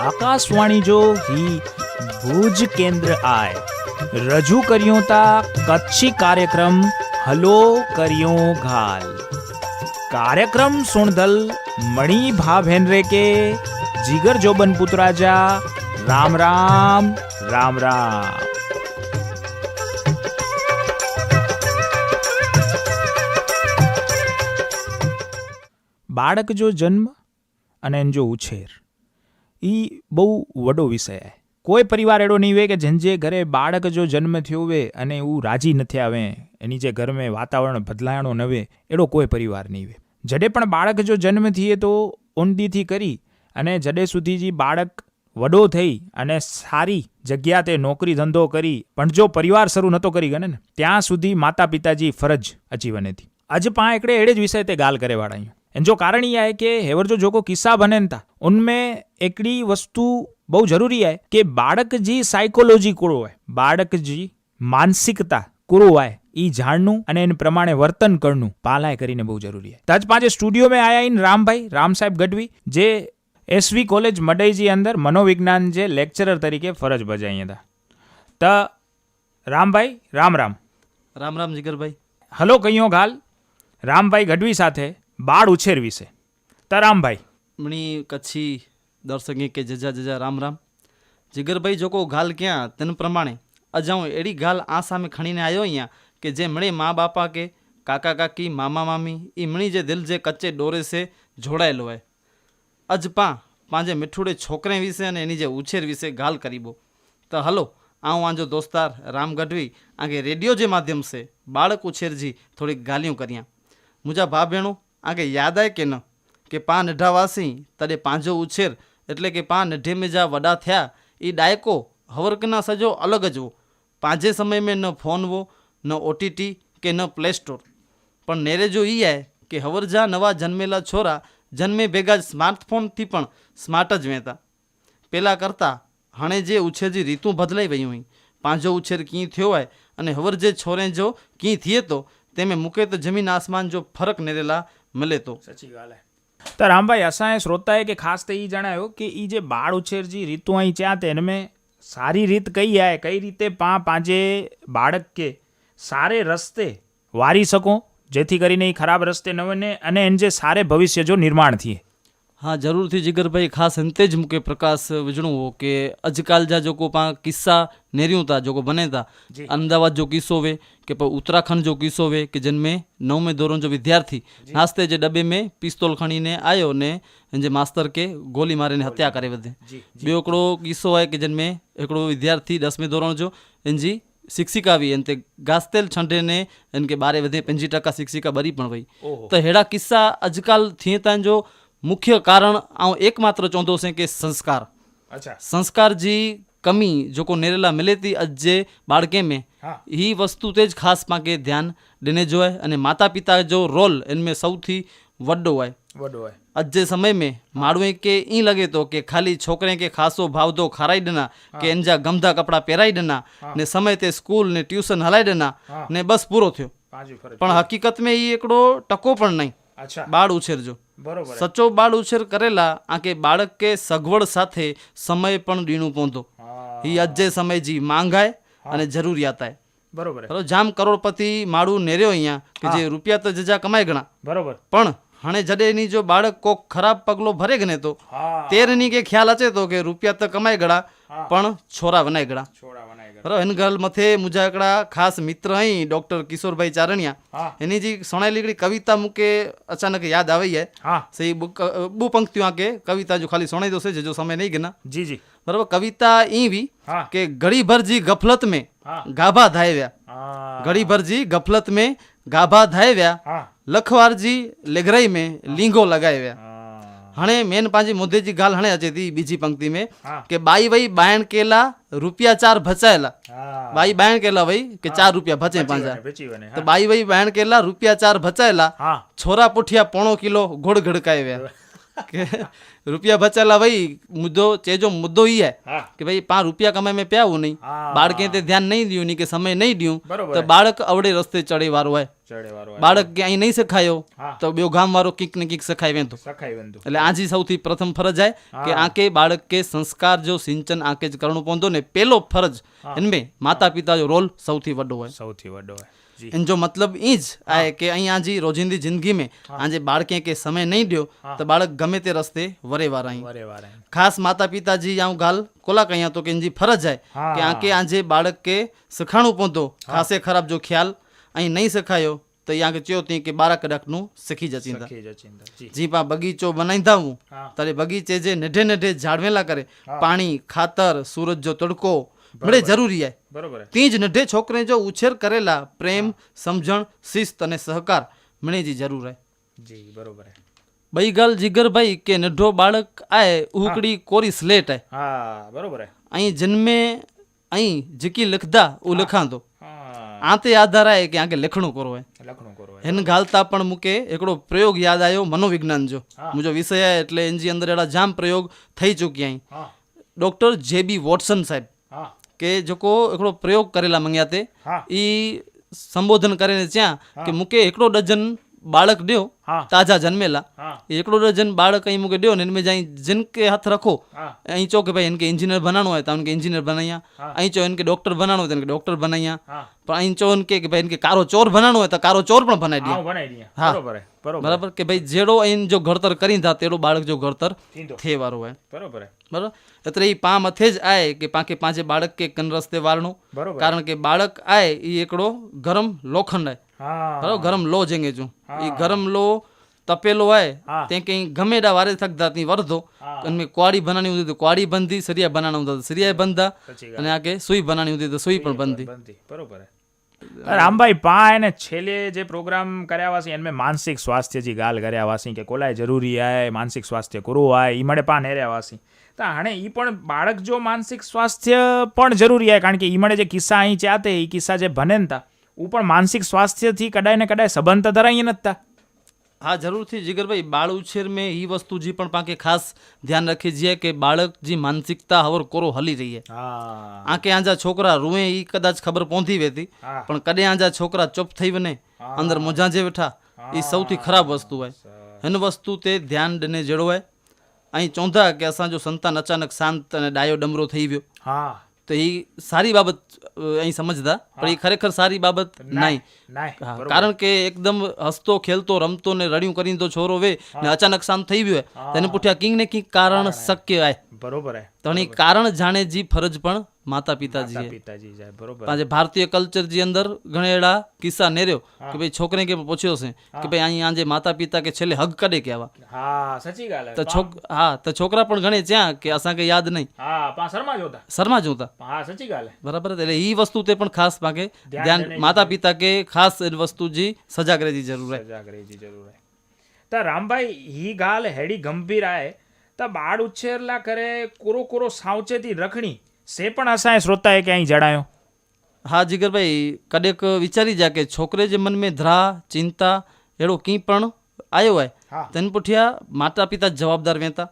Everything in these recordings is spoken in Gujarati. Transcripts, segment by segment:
આકાશવાણી જો હી ભુજ કેન્દ્ર આય. રજૂ કર્યો તા કચ્છી કાર્યક્રમ, હલો કર્યો ઘાલ. કાર્યક્રમ સુણધલ, મણી ભાભેનરે કે જીગર જોબન પુત્રાજા રામ રામ રામ રામ. બાળક જો જન્મ અને જો ઉછેર. એ બહુ વડો વિષય કોઈ પરિવાર એડો નહીં હોય કે જેન જે ઘરે બાળક જો જન્મ થયો હોય અને એવું રાજી નથી આવે, એની જે ઘરમાં વાતાવરણ બદલાયણો નવે એડો કોઈ પરિવાર નહીં હોય. જડે પણ બાળક જો જન્મ થઈએ તો ઊંડીથી કરી અને જડે સુધી જે બાળક વડો થઈ અને સારી જગ્યા તે નોકરી ધંધો કરી, પણ જો પરિવાર શરૂ નહોતો કરી ગણે ને ત્યાં સુધી માતા પિતાજી ફરજ અજીવન હતી. અજ પા એકડે એડે જ વિષય તે ગાલ કરે વાળા जो कारण इहा आहे की हेवर जो जेको किस्सा बनेनि था उनमें हिकिड़ी वस्तु બહુ જરૂરી आहे કે બાળક જી સાયકોલોજી કુળો आहे બાળક જી માનસિકતા કુળો आहे એ જાણનું અને એને પ્રમાણે વર્તન કરનું પાલાય કરીને બહુ જરૂરી आहे તજ પાંચે સ્ટુડિયો में आया इन रामभाई राम साहेब गढ़वी જે એસવી કોલેજ મડઈજી અંદર મનોવિજ્ઞાન જે લેક્ચરર તરીકે ફરજ બજાવી હતા त રામભાઈ રામ રામ રામ રામ જીગરભાઈ હલો કહીયો ગાલ રામભાઈ ગઢવી સાથે બાળ ઉછેર વિશે તો મણી કચ્છી દર્શકે કે જજા જજા રામ રામ. જીગરભાઈ જોકો ગાલ ક્યાં? તેના પ્રમાણે અજા હું એડી ગાલ આ સામે ખણીને આવ્યો અહીંયા કે જે મણે મા બાપા કે કાકા કાકી, મામા મામી એ મણી જે દિલ જે કચ્ચે ડોરે છે, જોડાયેલો હોય. અજ પા પાંજે મીઠુડે છોકરે વિશે અને એની જે ઉછેર વિશે ગાલ કરીબો તો હલો, આવું આંજો દોસ્તાર રામ ગઢવી આગે રેડિયો જે માધ્યમ છે, બાળક ઉછેરજી થોડીક ગાલિયું કર્યા. મુજા ભા ભેણો આગે યાદ આય કે ન? કે પા નઢા વાસી તડે પાંજો ઉછેર, એટલે કે પા નઢે में જા વડા થયા એ ડાયકો હવરકના સજો અલગ જ હો પાંજે સમય में ન ફોન વો, ન ઓટીટી કે ન પ્લે સ્ટોર. પણ નેરે જો ઈ આય કે હવરજા નવા જન્મેલા છોરા જન્મે ભેગા જ સ્માર્ટફોનથી પણ સ્માર્ટ જ વહેતા પહેલાં કરતાં હણે જે ઉછેરજી રીતું બદલાઈ વઈ હોય પાંજો ઉછેર કી થયો હોય અને હવર જે છોરે જો કી થઈએ તો, તેમે મૂકે તો જમીન આસમાન જો ફરક નેરેલા मिले तो सची ॻाल्हि आहे त रामभाई असांजे श्रोता खे ख़ासि त ई ॼाणायो की ई जे ॿार उछेर जी रीतूं आई चया त हिन में सारी रीत कई आहे कई रीते पाण पंहिंजे ॿारक खे सारे रस्ते वारी सघूं જેથી કરીને એ ખરાબ રસ્તે ન વને અને એને જે સારે ભવિષ્ય જો નિર્માણ થઈએ હા જરૂરથી જીગરભાઈ ખાસ અંતે જ મૂકે પ્રકાશ વીજણુઓ કે અજકાલ જા જોકો પા કિસ્સા નેર્યું તા જોકો બને તા અમદાવાદ જો કિસ્સો વે કે પર ઉત્તરાખંડ જો કિસ્સો વે કે જનમે નવમે ધોરણ જો વિદ્યાર્થી નાસ્તે જે ડબ્બે મેં પિસ્તોલ ખણીને આવ્યો ને જે માસ્તર કે ગોલી મારીને હત્યા કરી વધી બે એકડો કિસ્સો હોય કે જનમે એકડો વિદ્યાર્થી દસમે ધોરણ જો એનજી શિક્ષિકા આવી અને તે ગાસ્તેલ છંઢેને એમ કે બારે વધે પંજી ટકા શિક્ષિકા બરી પણ વઈ. તો હેડા કિસ્સા અજકાલ થીએ તાંજો જો મુખ્ય કારણ આ એકમાત્ર ચૌંધો છે કે સંસ્કાર. અચ્છા. સંસ્કાર જી કમી जो को नेरेला मिले थी अज जे બાળકે મેં ही વસ્તુ તે જ ખાસ માંગે ધ્યાન દેને જોઈએ અને માતા પિતા જો રોલ એનમે સૌથી વડો હોય. વડો હોય. અજ જે સમય મેં માળવે કે ઈ લગે તો કે ખાલી છોકરે કે ખાસો ભાવ દો ખરાઈ દેના કે એનજા ગમધા કપડા પહેરાઈ દેના ને સમય તે સ્કૂલ ને ટ્યુશન હલાઈ દેના ને બસ પૂરો થયો. પણ હકીકત મેં ઈ એકડો ટકો પણ નહીં. બાળ ઉછેરજો. બરોબર. સચો બાળ ઉછેર કરેલા આ કે બાળક કે સગવડ સાથે સમય પણ દીણું પોંધો. હી. અજે સમય જી માંગાય અને જરૂરિયાત આય બરોબર. ચલો જામ કરોડપતિ માળું નેર્યો અહીંયા કે જે રૂપિયા તો જજા કમાય ગણા. બરોબર. પણ હણે જડેની જો બાળક કોક ખરાબ પગલો ભરે ગને તો તેરની કે ખ્યાલ અચે તો કે રૂપિયા તો કમાય ગળા પણ છોરા વનાય ગળા છોરા રન ગર્લ મથે મુજાકડા ખાસ મિત્ર અહીં ડોક્ટર કિશોરભાઈ ચારણિયા. એની જે સણાઈ લીકડી કવિતા મૂકે અચાનક યાદ આવી જાય. સહી બુ પંક્તિઓ આ કે કવિતા જો ખાલી સણાઈ દોસે જો સમય નહીં ગના. જી જી. બરાબર કવિતા ઈ વી કે ઘડી ભરજી ગફલત મે ગાભા ધાયવ્યા. ઘડી ભરજી ગફલત મે ગાભા ધાયવ્યા. લખવારજી લેગરાઈ મે લીંગો લગાવ્યા હણે મેન પાંજી મોદીજી ગાલ હણે અજે દી બીજી પંક્તિ મે કે બાઈ વઈ બાયણ કેલા રૂપિયા ચાર ભચાયેલા બાઈ બાયણ કેલા વઈ કે ચાર રૂપિયા ભચે પાંજા તો બાઈ વઈ બાયણ કેલા રૂપિયા ચાર ભચાયેલા છોરા પુઠિયા પોણો કિલો ઘોડ ઘડકાવ્યા કે રૂપિયા બચાલા ભાઈ મુદ્દો ચેજો મુદ્દો ઈ હે કે ભાઈ પાંચ રૂપિયા કમાય મેં પ્યાવું નહીં બાળકે તે ધ્યાન નહીં દયું નહીં કે સમય નહીં દયું તો બાળક અવડે રસ્તે ચડે વારો હોય બાળક કે અહીં નહીં સખાયો તો બે ગામ વાળો કીક ને કીક સખાય વેંધો. એટલે આજી સૌથી પ્રથમ ફરજ આય કે આંકે બાળક કે સંસ્કાર જો સિંચન આંકે જ કરણું પોંધો ને પેલો ફરજ એનમે માતા પિતા જો રોલ સૌથી વડો હોય. સૌથી વડો હોય. એન જો મતલબ ઈ જ આય કે અહીં આજી રોજિંદી જિંદગી મે આજે બાળકે કે સમય નહીં ડ્યો તો બાળક ગમે તે રસ્તે વરેવાર આઈ ખાસ માતા પિતાજી આઉં ગાલ કોલા કહીયા તો કે એનજી ફરજ આય કે આંકે આજે બાળક કે સખાણું પોંધો ખાસે ખરાબ જો ખ્યાલ અહીં નહીં શખાયો તો યા કે ચયો તી કે બારા શીખી જચીંदा સખી જચિંદર જી. પા બગીચો બનાવી હું. હા તારે બગીચે જે નેઢે નેઢે ઝાડવેલા કરે પાણી ખાતર સૂરજ જો તડકો મળે જરૂરી આય. બરોબર. હે. તી જ નઢે છોકરે જો ઉછેર કરેલા પ્રેમ સમજણ શિસ્ત અને સહકાર મળે જી જરૂર આય. જી બરોબર બઈ ગલ જીગરભાઈ કે નઢો બાળક આય ઉકડી કોરી સ્લેટ આય. હા બરોબર અહીં જન્મે અહીં જકી લખદા ઉ લખાંદો. આતે આધાર આય કે આગે લખણું કરો હે લખણું કરો હે હેન ગાલતા પણ મૂકે એકડો પ્રયોગ યાદ આવ્યો મનોવિજ્ઞાન જો. મુજો વિષય હે એટલે એનજી અંદર એડા જામ પ્રયોગ થઈ ચૂક્યા હા. ડોક્ટર જે બી વોટસન સાહેબ હા. કે જોકો એકડો પ્રયોગ કરેલા મંગ્યા તે હા. ઈ સંબોધન કરીને ત્યાં કે મૂકે એકડો ડઝન બાળક દો તાજા જન્મેલા. એકડો ડઝન બાળક અહીં મૂકે દો ને એનમે જાય જન કે હાથ રખો અહીં ચો કે ભાઈ એને કે એન્જિનિયર બનાવવાનો હોય તો કે એન્જિનિયર બનાવ્યા અહીં ચો એને કે ડોક્ટર બનાવવાનો હોય તો કે ડોક્ટર બનાવ્યા પણ અહીં ચો એને કે ભાઈ એને કે કારો ચોર બનાવવાનો હોય તો કારો ચોર પણ બનાવી દે હા બરાબર કે ભાઈ જેડો અહીં જો ઘડતર કરીને જા તેડો બાળક જો ઘડતર થેવારો હોય. બરાબર બરાબર? એટલે એ પા મથે જ આય કે પાંખે પાંચે બાળક કે કન રસ્તે વારણો. કારણ કે બાળક આય એ એકડો ગરમ લોખંડ આય. બરાબર ગરમ લો જેંગે જો. એ ગરમ લો તપેલો હોય હા. તે કઈ ગમે એડા વારે થકતા તી વરધો. હા. અને મેં ક્વાડી બનાની હતી. તો ક્વાડી બંધી સરિયા બનાના હતા. સરિયા બંધા સચી અને આકે સુઈ બનાની હતી. તો સુઈ પણ બંધી. બરોબર રામભાઈ પા એને છેલ્લે જે પ્રોગ્રામ કર્યા વાસી એને માનસિક સ્વાસ્થ્ય જી ગાલ કર્યા વાસી કે કોલાય જરૂરી આય માનસિક સ્વાસ્થ્ય કરવું આય ઈ મળે પા નેર્યા વાસી. તો હાણે ઈ પણ બાળક જો માનસિક સ્વાસ્થ્ય પણ જરૂરી આય કારણ કે ઈ મળે જે કિસ્સા અહીં ચાતે એ કિસ્સા જે ભને ને તા હું પણ માનસિક સ્વાસ્થ્યથી કડાય ને કડાય સંબંધ ધરાઈએ નતા. હા જરૂરથી જીગરભાઈ બાળ ઉછેર મેં એ વસ્તુ જે પણ પાંકે ખાસ ધ્યાન રાખી છીએ કે બાળક જે માનસિકતા હવર કોરો હલી રહી હે. આંકે આંજા છોકરા રૂએ એ કદાચ ખબર પહોંચી વેતી. પણ કદે આંજા છોકરા ચૂપ થઈ વને અંદર મોજાંજે બેઠા એ સૌથી ખરાબ વસ્તુ હોય. હિન વસ્તુ તે ધ્યાન ડને જડો હોય અહીં ચોંધા કે અસાંજો સંતાન અચાનક શાંત અને ડાયો ડમરો થઈ ગયો. હા. તો એ સારી બાબત અહીં સમજતા પણ એ ખરેખર સારી બાબત નહીં. કારણ કે એકદમ હસતો ખેલતો રમતો ને રડ્યું કરીને તો છોરો વે ને અચાનક શાંત થઈ ગયો હોય. તેને પૂછ્યા કિંગ ને કિંગ કારણ શક્ય આય? બરોબર હે તો એ કારણ જાણે જી ફરજ પણ માતા પિતાજી પિતાજી જાય બરોબર. પાંચે ભારતીય કલ્ચર જી અંદર ઘણા એડા કિસ્સા નેર્યો કે ભાઈ છોકરે કે પૂછ્યો છે કે ભાઈ અહીં આજે માતા પિતા કે છેલ્લે હગ કરે કે આવા? હા સાચી ગાલ તો છોક હા તો છોકરા પણ ઘણે ત્યાં કે અસાંકે યાદ નહીં. હા પા શર્મા જોતા શર્મા જોતા હા સાચી ગાલ બરાબર એટલે ઈ વસ્તુ તે પણ ખાસ પાકે ધ્યાન માતા પિતા કે ખાસ એ વસ્તુ જી સજાગ રહેજી જરૂર હે સજાગ રહેજી જરૂર હે તો રામભાઈ ઈ ગાલ હેડી ગંભીર આય. તો બાળ ઉછેરલા કરે કોરો કોરો સાવચેતી રખણી સે પણ અસાંય શ્રોતાએ ક્યાંય જણાયો હા જીગરભાઈ કદેક વિચારી જા કે છોકરે જે મન મેં ધ્રા ચિંતા એડો કી પણ આવ્યો હોય તેન પૂઠ્યા માતા પિતા જવાબદાર વેતા.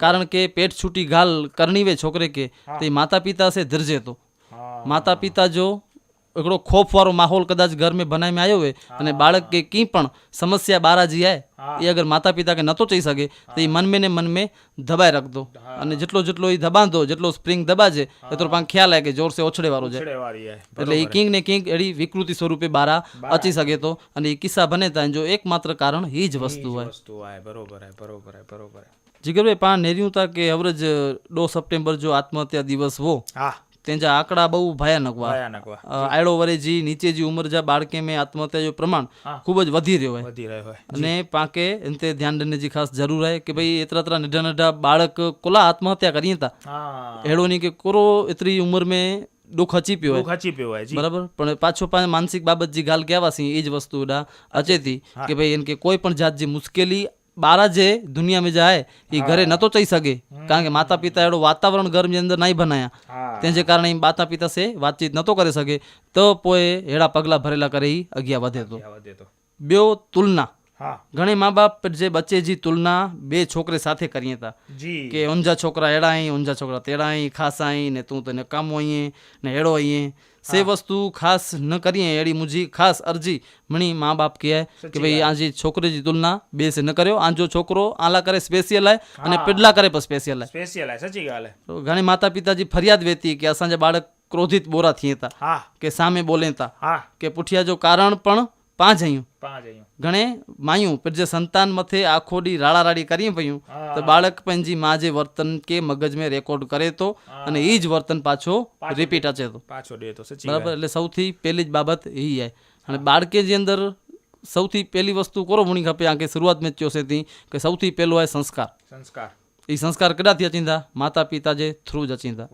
કારણ કે પેટ છૂટી ગાલ કરણી વે છોકરે કે તે માતા પિતા સે ધીરજે તો. માતા પિતા જો એકડો ખોફ વાળો માહોલ કદાચ ઘર મેં બનાવી આવ્યો હોય અને બાળક કે કી પણ સમસ્યા બારાજી આય એ અગર માતા પિતા કે નતો ચઈ શકે તો એ મનમે ને મન મેં દબાઈ રાખતો. અને જેટલો જેટલો એ દબાંધો જેટલો સ્પ્રિંગ દબાજે એટલો પણ ખ્યાલ આવે કે જોર સે ઓછડે વાળો જાય એટલે એ કિંગ ને કિંગ એડી વિકૃતિ સ્વરૂપે બારા અચી શકે તો અને એ કિસ્સા બને ત્યાં જો એકમાત્ર કારણ એ જ વસ્તુ હોય. બરોબર બરોબર બરોબર જીગરભાઈ પા નેર્યું તા કે અવરજ દો સપ્ટેમ્બર જો આત્મહત્યા દિવસ હો હા. તેંજા આંકડા બહુ ભયાનક વા. આયડો વરે જી નીચે જી ઉંમર જા બાળકે મેં આત્મહત્યા જો પ્રમાણ ખૂબ જ વધી રહ્યો હોય. વધી રહ્યો હોય. અને પાકે એનતે ધ્યાન દેને જી ખાસ જરૂર હે કે ભાઈ એતરા તરા નઢા નઢા બાળક કોલા આત્મહત્યા કરી હતા. હેડો એડો ની કે કોરો એતરી ઉંમર મેં દુઃખ હચી પ્યો દુઃખ હચી પીવો હોય બરાબર? પણ પાછો પાછો માનસિક બાબત જે ગાલ કહેવા છે એ જ વસ્તુ અચેતી કે ભાઈ એને કે કોઈ પણ જાત જે મુશ્કેલી બારા જે દુનિયા મેં જાય એ ઘરે નતો જઈ શકે. કારણ કે માતા પિતા એવડો વાતાવરણ ઘરની અંદર નહીં બનાયા તે જે કારણે માતા પિતા સે વાતચીત નતો કરી શકે. તો પોએ હેડા પગલા ભરેલા કરે એ અગિયા વધે તો. બેઓ તુલના. ઘણી મા બાપ જે બચ્ચે જી તુલના બે છોકરે સાથે કરીએ તા. કે ઊંઝા છોકરા એડા ઊંઝા છોકરા તેડા ખાસ આઈ ને તું તને કામ હોઈએ ને એડો હોઈએ સે વસ્તુ ખાસ ન કરીએ એડી મુજી ખાસ અરજી. મણી મા બાપ કહે કે ભાઈ આજી છોકરીજી તુલના બેસે ન કર્યો. આજો છોકરો આલા કરે સ્પેશિયલ આય અને પિડલા કરે પણ સ્પેશિયલ આય સ્પેશિયલ આય સચી ગાલે તો ઘણી માતા પિતાજી ફરિયાદ વેતી કે અસાંજા બાળક ક્રોધિત બોરા થઈએ તા કે સામે બોલે તા કે પૂઠિયા જો કારણ પણ પાંચ અહીંયા ઘણે માયું પણ જે સંતાન મથે આખોડી રાડા રાડી કરી પયું તો બાળક પંજી માં જે વર્તન કે મગજ મેં રેકોર્ડ કરે તો અને એ જ વર્તન પાછો રિપીટ અચે તો. પાછો દે તો સચી બરાબર એટલે સૌથી પહેલી જ બાબત એ છે અને બાળકે જે અંદર સૌથી પહેલી વસ્તુ કરો ભણી ખપે આ કે શરૂઆત મેં થયો છે કે સૌથી પહેલો હોય સંસ્કાર. સંસ્કાર. એ સંસ્કાર કદાથી અચિંતા. માતા પિતા જે થ્રુ જ અચિંતા.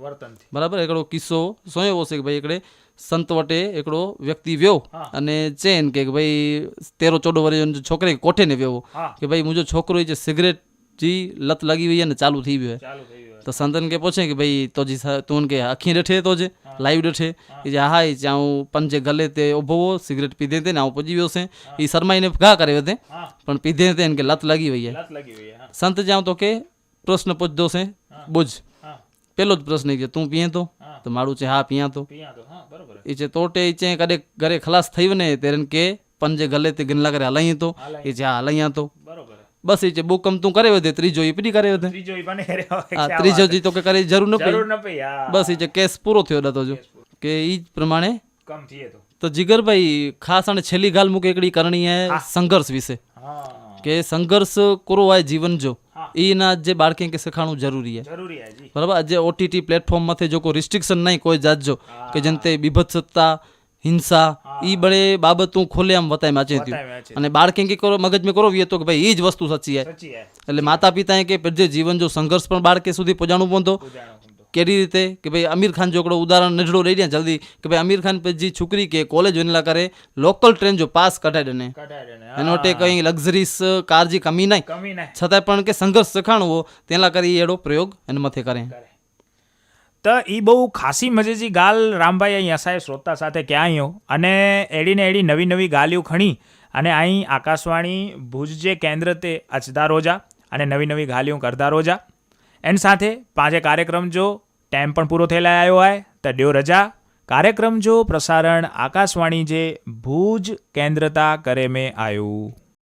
બરાબર? એકડો કિસ્સો સોયો એવો છે કે ભાઈ એકડે સંત વટે એકડો વ્યક્તિ વ્યો અને ચેન કે ભાઈ તેરો ચૌદ વર્ષ છોકરી કોઠે ને વ્યો કે ભાઈ મુજો છોકરો જે સિગરેટ જી લત લાગી વઈ અને ચાલુ થઈ ગયો તો સંતન કે પૂછે કે ભાઈ તો જી તું કે આખી ડઠે તો જે લાઈવ ડઠે કે જે હા એ ચાઉં પંજે ગલે તે ઊભો સિગરેટ પીધે તે ને આવું પજી વ્યો છે એ શરમાઈને ઘા કરે તે પણ પીધે તે કે લત લાગી વઈ સંત જાઉં તો કે પ્રશ્ન પૂછદો છે? બુજ. પેલો જ પ્રશ્ન કે તું પીએ તો. તો મારું છે હા પીયા તો એ છે. તોટે એ છે કડે ઘરે ખલાસ થયું ને તેરન કે પંજે ગલે તે ગિનલા કરે હલાઈ. તો એ છે હા હલાઈ તો બરોબર બસ એ છે બુકમ તું કરે વધે ત્રીજો એ પડી કરે વધે. ત્રીજો ઈ બને રહ્યો હા ત્રીજો જી તો કે કરે જરૂર ન પડી. જરૂર ન હા. બસ એ છે કેસ પૂરો થયો દતો જો. કે ઈ પ્રમાણે કમ થઈએ તો. તો જીગરભાઈ ખાસ અને છેલ્લી ગાલ મૂકે એકડી કરણી હે. સંઘર્ષ વિશે. કે સંઘર્ષ કરો હોય જીવન જો. એના જે બાળકે કે શીખાણું જરૂરી છે બરાબર? જે ઓટીટી પ્લેટફોર્મમાંથી જો કોઈ રિસ્ટ્રિક્શન નહીં કોઈ જાતજો કે જેમ તે સત્તા હિંસા એ બળે બાબત હું ખોલે આમ વતાય માચે હતી અને બાળ કે કરો મગજ મે કરો વિયે તો કે ભાઈ એ જ વસ્તુ સચી છે એટલે માતા પિતાએ કે જે જીવન જો સંઘર્ષ પણ બાળકે સુધી પહોંચાડવું પહોંચો કેવી રીતે કે ભાઈ અમીર ખાન જોકડો ઉદાહરણ નજડો લઈ રહ્યા જલ્દી કે ભાઈ અમીર ખાન પછી છોકરી કે કોલેજ વનેલા કરે લોકલ ટ્રેન જો પાસ કઢાય દને. એનો ટે કંઈ લક્ઝરીસ કાર જી કમી નહીં. છતાં પણ કે સંઘર્ષ શીખાણવો તેના કરી એડો પ્રયોગ એને મથે કરે. તો એ બહુ ખાસી મજેજી ગાલ રામભાઈ અહીં અસાય શ્રોતા સાથે ક્યાં આવ્યો અને એડીને એડી નવી નવી ગાલીઓ ખણી અને અહીં આકાશવાણી ભુજ જે કેન્દ્ર તે અચતા રોજા અને નવી નવી ગાલીઓ કરતા રોજા. એની સાથે પાંચે કાર્યક્રમ જો ટાઈમ પણ પૂરો થયેલા આવ્યો હોય, તો ડ્યો રજા. કાર્યક્રમ જો પ્રસારણ આકાશવાણી જે ભુજ કેન્દ્રતા કરે મેં આવ્યું